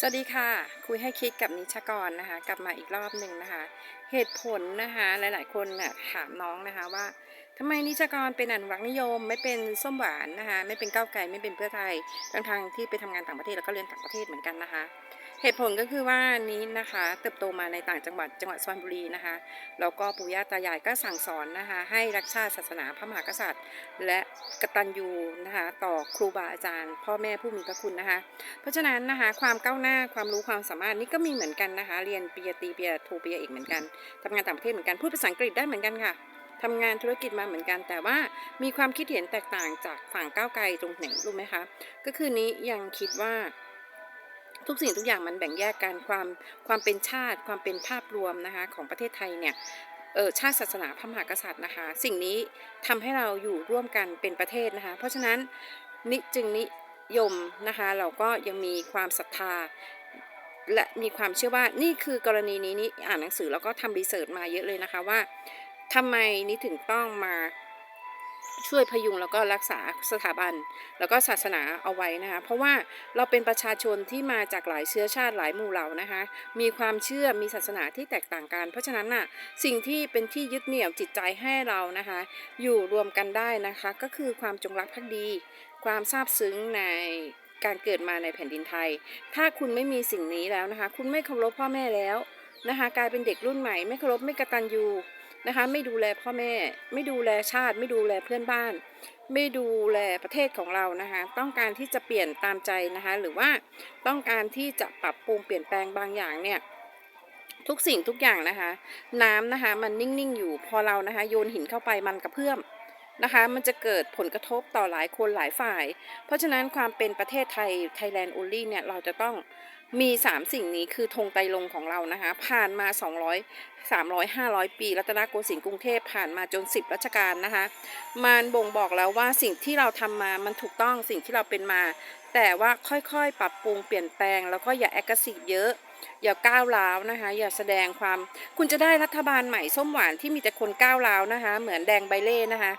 สวัสดีค่ะ คุยให้คิดกับนิชกรนะคะ กลับมาอีกรอบหนึ่งนะคะ เหตุผลนะคะ หลายๆ คนน่ะถามน้องนะคะว่าทำไมนิชกรเป็นอนุรักษ์นิยม ไม่เป็นส้มหวานนะคะ ไม่เป็นก้าวไกลไม่เป็นเพื่อไทยทั้งทางที่ไปทำงานต่างประเทศแล้วก็เรียนต่างประเทศเหมือนกันนะคะ เหตุผลก็คือว่านี้นะคะ เติบโตมาในต่างจังหวัดจังหวัดสุพรรณบุรีนะคะแล้วก็ปู่ย่าตายายก็สั่งสอนนะคะ ให้รักชาติศาสนาพระมหากษัตริย์ และกตัญญูนะคะ ต่อครูบาอาจารย์ พ่อแม่ผู้มีพระคุณนะคะ เพราะฉะนั้นนะคะความก้าวหน้าความรู้ความสามารถนี่ก็มีเหมือนกันนะคะ เรียนปริญญาตรีปริญญาโทปริญญาเอกเหมือนกันทำงานต่างประเทศเหมือนกันพูดภาษาอังกฤษได้เหมือนกันค่ะทำงานธุรกิจมาเหมือนกัน แต่ว่ามีความคิดเห็นแตกต่างจากฝั่งก้าวไกลตรงไหนรู้ไหมคะ ก็คือนี้ยังคิดว่า ทุกสิ่งทุกอย่างมันแบ่งแยกกันความความเป็นชาติ ความเป็นภาพรวมนะคะของประเทศไทยเนี่ยเออชาติศาสนาพระมหากษัตริย์นะคะ สิ่งนี้ทำให้เราอยู่ร่วมกันเป็นประเทศนะคะ เพราะฉะนั้นนิจึงนิยมนะคะ เราก็ยังมีความศรัทธา และมีความเชื่อว่านี่คือกรณีนี้นี่อ่านหนังสือแล้วก็ทำรีเสิร์ชมาเยอะเลยนะคะว่าทำไมนี่ถึงต้องมา ช่วยพยุงแล้วก็รักษาสถาบัน แล้วก็ศาสนาเอาไว้นะคะเพราะว่าเราเป็นประชาชนที่มาจากหลายเชื้อชาติหลายหมู่เหล่านะคะ มีความเชื่อมีศาสนาที่แตกต่างกัน เพราะฉะนั้นน่ะสิ่งที่เป็นที่ยึดเหนี่ยวจิตใจให้เรานะคะ อยู่รวมกันได้นะคะ ก็คือความจงรักภักดี ความซาบซึ้งในการเกิดมาในแผ่นดินไทย ถ้าคุณไม่มีสิ่งนี้แล้วนะคะ คุณไม่เคารพพ่อแม่แล้ว นะคะกลายเป็นเด็กรุ่นใหม่ ไม่เคารพไม่กระตัญญูนะคะไม่ดูแลพ่อแม่ ไม่ดูแลชาติ ไม่ดูแลเพื่อนบ้าน ไม่ดูแลประเทศของเรานะคะต้องการที่จะเปลี่ยนตามใจนะคะหรือว่าต้องการที่จะปรับปรุงเปลี่ยนแปลงบางอย่างเนี่ยทุกสิ่งทุกอย่างนะคะ น้ำนะคะมันนิ่งๆอยู่พอเรานะคะโยนหินเข้าไปมันกระเพื่อมนะคะมันจะเกิดผลกระทบต่อหลายคนหลายฝ่าย เพราะฉะนั้นความเป็นประเทศไทย Thailand only เนี่ยเราจะต้อง มี 3 สิ่งนี้คือธงไตรลงของเรานะคะ ผ่านมา 200 300 500 ปีรัตนโกสินทร์กรุงเทพผ่านมาจน 10 รัชกาลนะคะ มันบ่งบอกแล้วว่าสิ่งที่เราทำมามันถูกต้องสิ่งที่เราเป็นมา แต่ว่าค่อยๆ ปรับปรุงเปลี่ยนแปลง แล้วก็อย่าแอคทีฟเยอะอย่าก้าวร้าวนะคะ อย่าแสดงความ คุณจะได้รัฐบาลใหม่ส้มหวานที่มีแต่คนก้าวร้าวนะคะ เหมือนแดงใบเล่นะคะ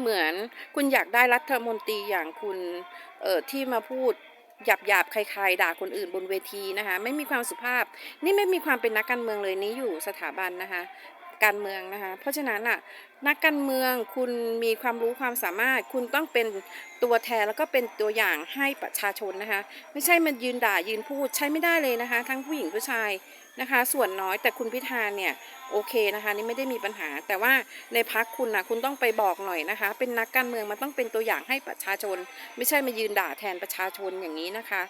เหมือนคุณอยากได้รัฐมนตรีอย่างคุณเอ่อที่มาพูด หยาบหยาบใครๆด่าคนอื่นบนเวทีนะคะไม่มีความสุภาพ นี่ไม่มีความเป็นนักการเมืองเลยนี่อยู่สถาบันนะคะการเมืองนะคะ เพราะฉะนั้นอะนักการเมืองคุณมีความรู้ความสามารถ คุณต้องเป็นตัวแทนแล้วก็เป็นตัวอย่างให้ประชาชนนะคะ ไม่ใช่มันยืนด่ายืนพูดใช้ไม่ได้เลยนะคะ ทั้งผู้หญิงผู้ชาย นะคะ ส่วนน้อยแต่คุณพิธาเนี่ยโอเคนะคะนี่ไม่ได้มีปัญหา แต่ว่าในพักคุณนะคุณต้องไปบอกหน่อยนะคะ เป็นนักการเมืองมันต้องเป็นตัวอย่างให้ประชาชน ไม่ใช่มายืนด่าแทนประชาชนอย่างนี้นะคะ